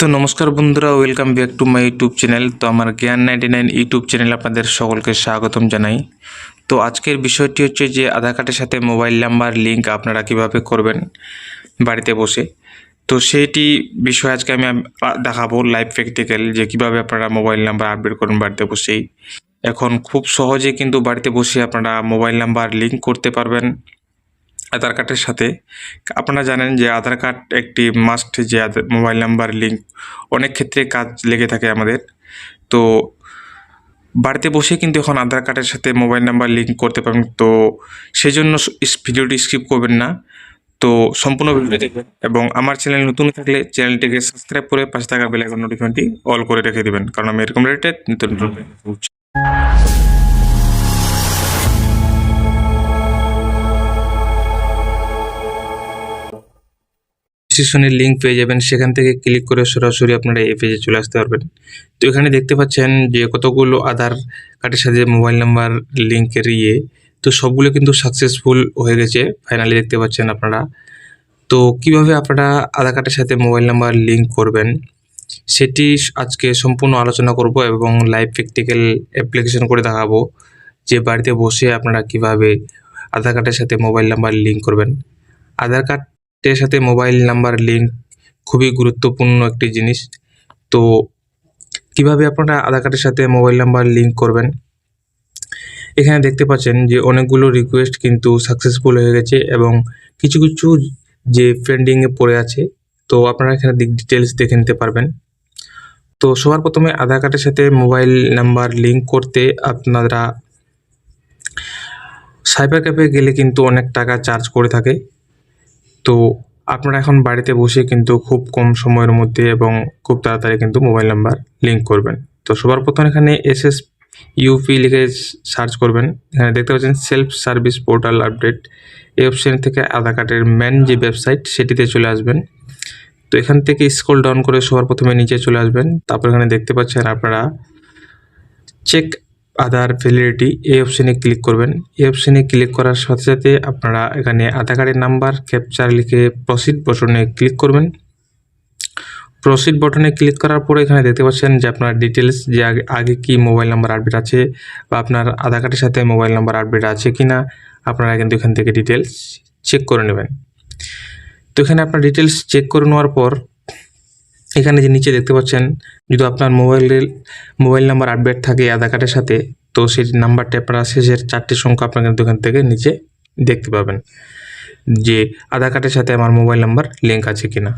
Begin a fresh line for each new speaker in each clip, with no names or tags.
তো নমস্কার বন্ধুরা welcome back to my YouTube channel তো আমার জ্ঞান নাইনটি নাইন ইউটিউব চ্যানেল আপনাদের সকলকে স্বাগতম জানাই। তো আজকের বিষয়টি হচ্ছে যে আধার কার্ডের সাথে মোবাইল নাম্বার লিঙ্ক আপনারা কীভাবে করবেন বাড়িতে বসে। তো সেইটি বিষয় আজকে আমি দেখাবো লাইভ প্র্যাকটিক্যাল যে কীভাবে আপনারা মোবাইল নাম্বার আপডেট করবেন বাড়িতে বসেই। এখন খুব সহজে কিন্তু বাড়িতে বসে আপনারা মোবাইল নাম্বার লিঙ্ক করতে পারবেন। আধার কার্ডের সাথে। আপনারা জানেন যে আধার কার্ড একটি মাস্ট যে মোবাইল নাম্বার লিঙ্ক অনেক ক্ষেত্রে কাজ লেগে থাকে আমাদের। তো বাড়িতে বসে কিন্তু এখন আধার কার্ডের সাথে মোবাইল নাম্বার লিঙ্ক করতে পারবেন। তো সেই জন্য ভিডিওটি স্কিপ করবেন না। তো সম্পূর্ণ ভিডিও দেখবেন। এবং আমার চ্যানেল নতুন থাকলে চ্যানেলটিকে সাবস্ক্রাইব করে পাশে থাকা বেল আইকন নোটিফিকেশনটি অল করে রেখে দেবেন। কারণ আমি এরকম রিলেটেড নতুন ডিসক্রিপশনের লিঙ্ক পেয়ে যাবেন। সেখান থেকে ক্লিক করে সরাসরি আপনারা এই পেজে চলে আসতে পারবেন। তো এখানে দেখতে পাচ্ছেন যে কতগুলো আধার কার্ডের সাথে মোবাইল নাম্বার লিঙ্কের ইয়ে। তো সবগুলো কিন্তু সাকসেসফুল হয়ে গেছে ফাইনালি দেখতে পাচ্ছেন আপনারা। তো কীভাবে আপনারা আধার কার্ডের সাথে মোবাইল নাম্বার লিঙ্ক করবেন, সেটি আজকে সম্পূর্ণ আলোচনা করব এবং লাইভ প্র্যাকটিক্যাল অ্যাপ্লিকেশন করে দেখাবো যে বাড়িতে বসে আপনারা কীভাবে আধার কার্ডের সাথে মোবাইল নাম্বার লিঙ্ক করবেন। আধার কার্ডের সাথে মোবাইল নাম্বার লিঙ্ক খুবই গুরুত্বপূর্ণ একটি জিনিস। তো কীভাবে আপনারা আধার কার্ডের সাথে মোবাইল নাম্বার লিঙ্ক করবেন? এখানে দেখতে পাচ্ছেন যে অনেকগুলো রিকোয়েস্ট কিন্তু সাকসেসফুল হয়ে গেছে এবং কিছু কিছু যে পেন্ডিংয়ে পড়ে আছে, তো আপনারা এখানে ডিটেলস দেখে নিতে পারবেন। তো সবার প্রথমে আধার কার্ডের সাথে মোবাইল নাম্বার লিঙ্ক করতে আপনারা সাইবার ক্যাফে গেলে কিন্তু অনেক টাকা চার্জ করে থাকে। তো আপনারা এখন বাড়িতে বসে কিন্তু খুব কম সময়ের মধ্যে এবং খুব তাড়াতাড়ি কিন্তু মোবাইল নাম্বার লিঙ্ক করবেন। তো সবার প্রথমে এখানে এস এস ইউপি লিখে সার্চ করবেন। এখানে দেখতে পাচ্ছেন সেলফ সার্ভিস পোর্টাল আপডেট এই অপশান থেকে আধার কার্ডের মেন যে ওয়েবসাইট সেটিতে চলে আসবেন। তো এখান থেকে স্ক্রল ডাউন করে সবার প্রথমে নিচে চলে আসবেন। তারপর এখানে দেখতে পাচ্ছেন আপনারা চেক আধার ভ্যালিডিটি এই অপশনে ক্লিক করবেন। এই অপশনে ক্লিক করার সাথে সাথে আপনারা এখানে আধার কার্ডের নাম্বার ক্যাপচার লিখে প্রসিড বটনে ক্লিক করবেন। প্রসিড বটনে ক্লিক করার পরে এখানে দেখতে পাচ্ছেন যে আপনার ডিটেলস যে আগে কি মোবাইল নাম্বার আপডেট আছে বা আপনার আধার কার্ডের সাথে মোবাইল নাম্বার আপডেট আছে কি না আপনারা কিন্তু এখান থেকে ডিটেলস চেক করে নেবেন। তো এখানে আপনার ডিটেলস চেক করে নেওয়ার পর এখানে যে নিচে দেখতে পাচ্ছেন, যদি আপনার মোবাইলের মোবাইল নাম্বার আপডেট থাকে আধার কার্ডের সাথে, তো সেই নাম্বারটা আপনারা শেষের চারটি সংখ্যা আপনার কিন্তু এখান থেকে নিচে দেখতে পাবেন যে আধার কার্ডের সাথে আমার মোবাইল নাম্বার লিঙ্ক আছে কিনা।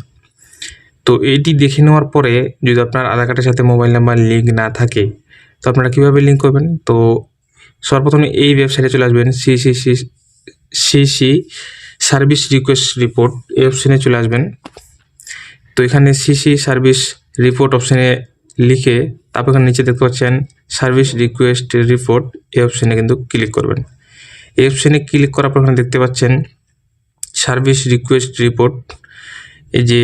তো এইটি দেখে নেওয়ার পরে, যদি আপনার আধার কার্ডের সাথে মোবাইল নাম্বার লিঙ্ক না থাকে, তো আপনারা কীভাবে লিঙ্ক করবেন? তো সর্বপ্রথমে এই ওয়েবসাইটে চলে আসবেন C C C C C service request report এই অপশানে চলে আসবেন। তো এখানে সিসি সার্ভিস রিপোর্ট অপশানে লিখে তারপর এখানে নিচে দেখতে পাচ্ছেন সার্ভিস রিকোয়েস্ট রিপোর্ট এই অপশানে কিন্তু ক্লিক করবেন। এই অপশানে ক্লিক করার পর এখানে দেখতে পাচ্ছেন সার্ভিস রিকোয়েস্ট রিপোর্ট এই যে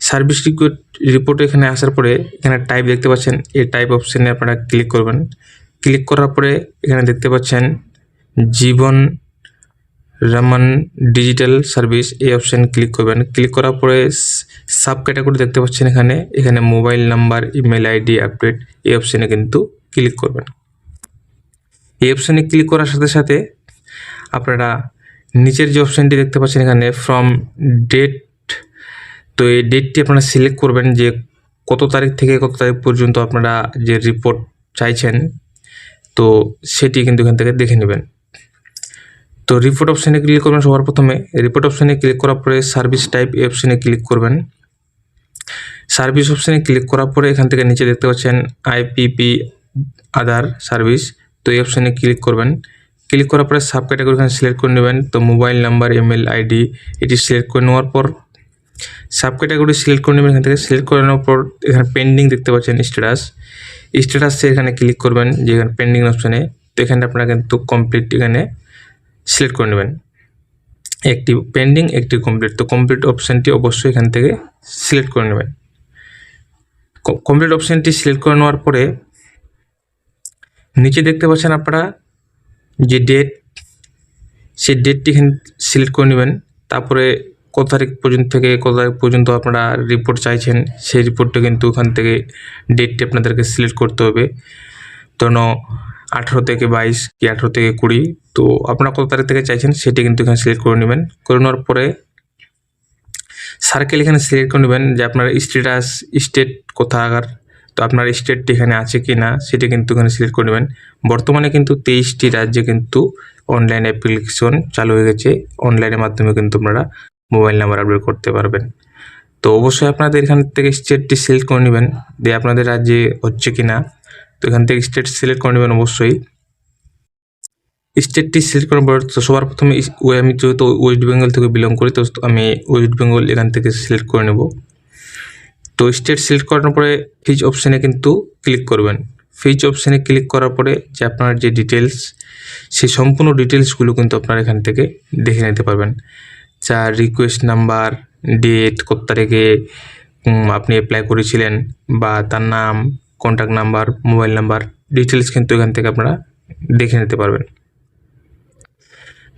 সার্ভিস রিকোয়েস্ট রিপোর্ট এখানে আসার পরে এখানে টাইপ দেখতে পাচ্ছেন, এই টাইপ অপশানে আপনারা ক্লিক করবেন। ক্লিক করার পরে এখানে দেখতে পাচ্ছেন জীবন রামান ডিজিটাল সার্ভিস এই অপশান ক্লিক করবেন। ক্লিক করার পরে সাব ক্যাটাগরি দেখতে পাচ্ছেন এখানে। এখানে mobile number, email ID, update, এই অপশানে কিন্তু ক্লিক করবেন। এই অপশানে ক্লিক করার সাথে সাথে আপনারা নিচের যে অপশানটি দেখতে পাচ্ছেন এখানে ফ্রম ডেট তো এই ডেটটি আপনারা সিলেক্ট করবেন যে কত তারিখ থেকে কত তারিখ পর্যন্ত আপনারা যে রিপোর্ট চাইছেন, তো সেটি কিন্তু এখান থেকে দেখে নেবেন। তো রিপোর্ট অপশানে ক্লিক করবেন সবার প্রথমে। রিপোর্ট অপশানে ক্লিক করার পরে সার্ভিস টাইপ অপশানে ক্লিক করবেন। সার্ভিস অপশানে ক্লিক করার পরে এখান থেকে নিচে দেখতে পাচ্ছেন আইপিপি আধার সার্ভিস তো এই অপশানে ক্লিক করবেন। ক্লিক করার পরে সাব ক্যাটাগরি এখানে সিলেক্ট করে নেবেন। তো মোবাইল নাম্বার ইমেল আইডি এটি সিলেক্ট করে নেওয়ার পর সাব ক্যাটাগরি সিলেক্ট করে নেবেন। এখান থেকে সিলেক্ট করে নেওয়ার পর এখানে পেন্ডিং দেখতে পাচ্ছেন স্ট্যাটাস স্ট্যাটাসে এখানে ক্লিক করবেন যে এখানে পেন্ডিং অপশানে তো এখানে আপনারা কিন্তু কমপ্লিট এখানে সিলেক্ট করে নেবেন। একটি পেন্ডিং একটি কমপ্লিট তো কমপ্লিট অপশানটি অবশ্যই এখান থেকে সিলেক্ট করে নেবেন। কমপ্লিট অপশানটি সিলেক্ট করে নেওয়ার পরে নিচে দেখতে পাচ্ছেন আপনারা যে ডেট সেই ডেটটি এখানে সিলেক্ট করে নেবেন। তারপরে কত তারিখ পর্যন্ত থেকে, কত তারিখ পর্যন্ত আপনারা রিপোর্ট চাইছেন, সেই রিপোর্টটা কিন্তু ওখান থেকে ডেটটি আপনাদেরকে সিলেক্ট করতে হবে। ধরুন আঠেরো থেকে বাইশ কি আঠেরো থেকে কুড়ি তো আপনারা কত তারিখ থেকে চাইছেন সেটি কিন্তু এখানে সিলেক্ট করে নেবেন। করে নেওয়ার পরে সার্কেল এখানে সিলেক্ট করে নেবেন যে আপনার স্টেটাস স্টেট কোথাকার তো আপনার স্টেটটি এখানে আছে কি না সেটা কিন্তু এখানে সিলেক্ট করে নেবেন। বর্তমানে কিন্তু তেইশটি রাজ্যে কিন্তু অনলাইন অ্যাপ্লিকেশন চালু হয়ে গেছে। অনলাইনের মাধ্যমে কিন্তু আপনারা মোবাইল নাম্বার আপডেট করতে পারবেন। তো অবশ্যই আপনাদের এখান থেকে স্টেটটি সিলেক্ট করে নেবেন। দিয়ে আপনাদের রাজ্যে হচ্ছে কি না তো এখান থেকে স্টেট সিলেক্ট করে নেবেন অবশ্যই। স্টেটটি সিলেক্ট করার পর তো সবার প্রথমে আমি যেহেতু ওয়েস্ট বেঙ্গল থেকে বিলং করি, তো আমি ওয়েস্ট বেঙ্গল এখান থেকে সিলেক্ট করে নেব। তো স্টেট সিলেক্ট করার পরে ফিজ অপশানে কিন্তু ক্লিক করবেন। ফিজ অপশানে ক্লিক করার পরে যে আপনার যে ডিটেলস সেই সম্পূর্ণ ডিটেলসগুলো কিন্তু আপনারা এখান থেকে দেখে নিতে পারবেন। যা রিকোয়েস্ট নাম্বার, ডেট, কত তারিখে আপনি অ্যাপ্লাই করেছিলেন বা তার নাম contact number mobile number details কিন্তু এখান থেকে আপনারা দেখে নিতে পারবেন।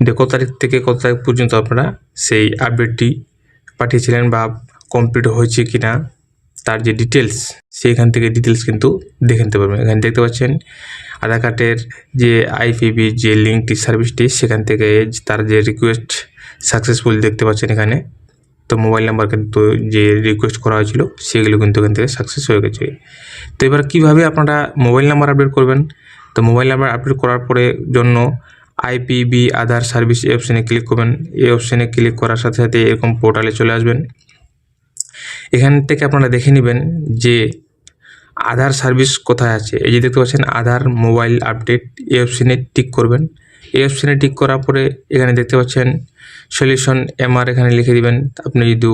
কত তারিখ থেকে কত তারিখ পর্যন্ত আপনারা সেই আপডেটটি পাঠিয়েছিলেন বা কমপ্লিট হয়েছে কি না তার যে ডিটেলস সেইখান থেকে ডিটেলস কিন্তু দেখে নিতে পারবেন। এখানে দেখতে পাচ্ছেন আধার কার্ডের যে আইপিবি যে লিঙ্কটি সার্ভিসটি সেখান থেকে তার যে রিকোয়েস্ট সাকসেসফুল দেখতে পাচ্ছেন এখানে। তো মোবাইল নাম্বার কিন্তু যে রিকোয়েস্ট করা হয়েছিল, সেগুলো কিন্তু এখান থেকে সাকসেস হয়ে গেছে। তো এবার কীভাবে আপনারা মোবাইল নাম্বার আপডেট করবেন? তো মোবাইল নাম্বার আপডেট করার পরে জন্য আইপিবি আধার সার্ভিস, এই অপশানে ক্লিক করবেন। এই অপশানে ক্লিক করার সাথে সাথে এরকম পোর্টালে চলে আসবেন। এখান থেকে আপনারা দেখে নেবেন যে আধার সার্ভিস কোথায় আছে। এই যে দেখতে পাচ্ছেন, আধার মোবাইল আপডেট, এই অপশানে টিক করবেন। এই অপশানে টিক করার পরে এখানে দেখতে পাচ্ছেন সলিউশন এমআর এখানে লিখে দিবেন। আপনি যদি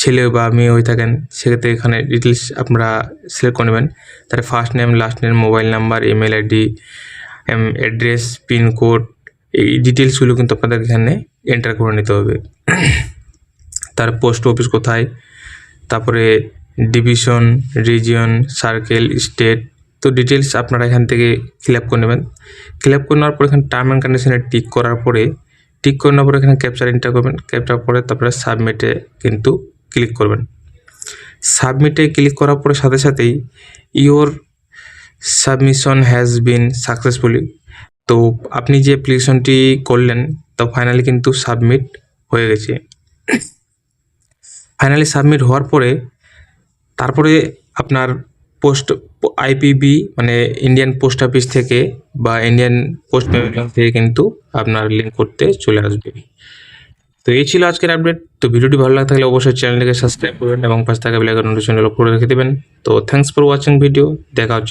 ছেলে বা মেয়ে হয়ে থাকেন, সেক্ষেত্রে এখানে ডিটেলস আপনারা সিলেক্ট করে নেবেন। তার first name last name mobile number email ID address pincode এই ডিটেলসগুলো কিন্তু আপনাদের এখানে এন্টার করে নিতে হবে। তার পোস্ট অফিস কোথায়, তারপরে ডিভিশন রিজিয়ন সার্কেল স্টেট তো ডিটেলস আপনারা এখান থেকে ফিল আপ করে নেবেন। ফিল আপ করে নেওয়ার পর এখানে টার্ম অ্যান্ড কন্ডিশনে টিক করার পরে টিক করে নেওয়ার পরে এখানে ক্যাপচার এন্টার করবেন। ক্যাপচার পরে তারপরে সাবমিটে কিন্তু ক্লিক করবেন। সাবমিটে ক্লিক করার পরে সাথে সাথেই your submission has been successfully তো আপনি যে অ্যাপ্লিকেশনটি করলেন, তো ফাইনালি কিন্তু সাবমিট হয়ে গেছে। ফাইনালি সাবমিট হওয়ার পরে, তারপরে আপনার পোস্ট আইপিবি মানে ইন্ডিয়ান পোস্ট অফিস থেকে বা ইন্ডিয়ান পোস্ট থেকে কিন্তু আপনার লিঙ্ক করতে চলে আসবে। তো এই ছিল আজকের আপডেট তো ভিডিওটি ভালো লাগে থাকলে অবশ্যই চ্যানেলটিকে সাবস্ক্রাইব করবেন এবং পাশে থাকা বেলাইকন নোটিফিকেশন করে রেখে দেবেন। তো থ্যাংকস ফর ওয়াচিং ভিডিও দেখা হচ্ছে